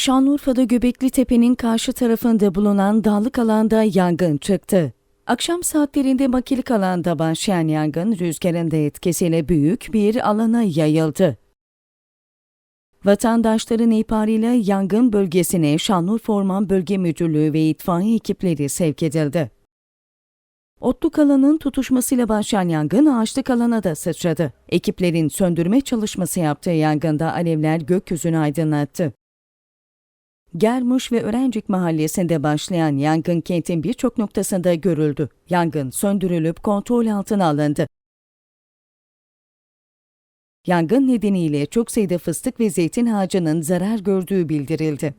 Şanlıurfa'da Göbekli Tepe'nin karşı tarafında bulunan dağlık alanda yangın çıktı. Akşam saatlerinde makilik alanda başlayan yangın rüzgarın da etkisiyle büyük bir alana yayıldı. Vatandaşların ihbarıyla yangın bölgesine Şanlıurfa Orman Bölge Müdürlüğü ve itfaiye ekipleri sevk edildi. Otluk alanın tutuşmasıyla başlayan yangın ağaçlık alana da sıçradı. Ekiplerin söndürme çalışması yaptığı yangında alevler gökyüzünü aydınlattı. Germuş ve Örencik mahallesinde başlayan yangın kentin birçok noktasında görüldü. Yangın söndürülüp kontrol altına alındı. Yangın nedeniyle çok sayıda fıstık ve zeytin ağacının zarar gördüğü bildirildi.